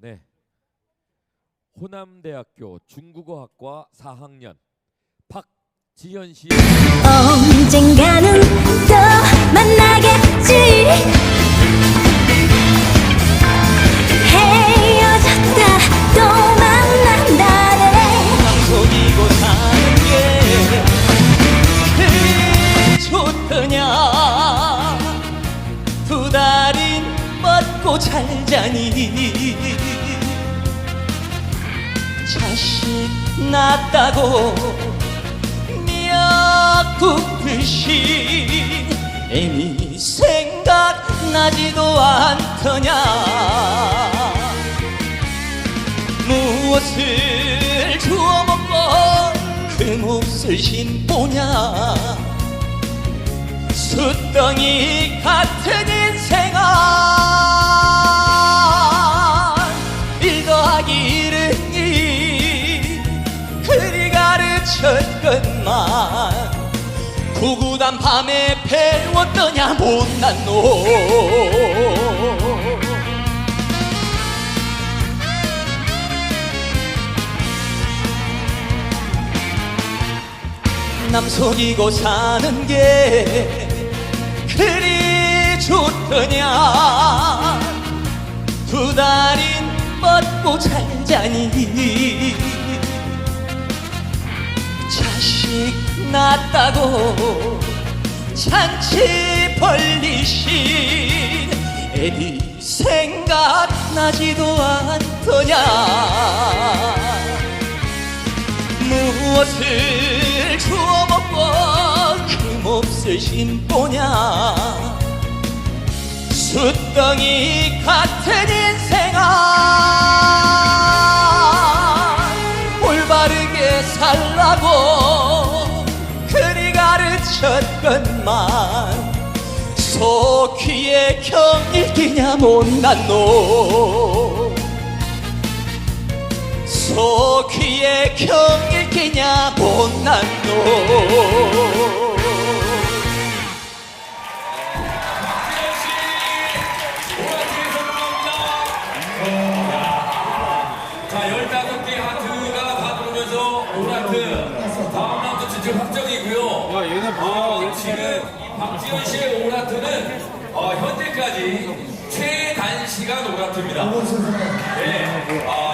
네. 호남대학교 중국어학과 4학년 박지현 씨. 언젠가는 또 만나겠지. 헤어졌다 또 만난다네. 속이고 사는 게 그리 좋더냐. 두 달인 먹고 잘 자니 낳았다고 미역국 드신 애미 생각나지도 않더냐. 무엇을 주워 먹고 그 몫을 신보냐. 숫덩이 같은 인생아 가르쳤건만. 구구단 밤에 배웠더냐 못난 놈 남 속이고 사는 게 그리 좋더냐. 두 달인 먹고 잘 자니 자식 낳았다고 잔치 벌리신 애비 생각나지도 않더냐. 무엇을 주워 먹고 그 몫을 신보냐. 숫덩이 인 가르쳤건만 속귀에 경일기냐 못난 놈 속귀에 경일기냐 못난 놈 자, 15개 하트가 다 들어오면서 오라트 다음 라운드 진출 확정 뭐야? 지금 이 박지현 씨의 오라트는 어, 현재까지 최단 시간 오라트입니다. 네, 아,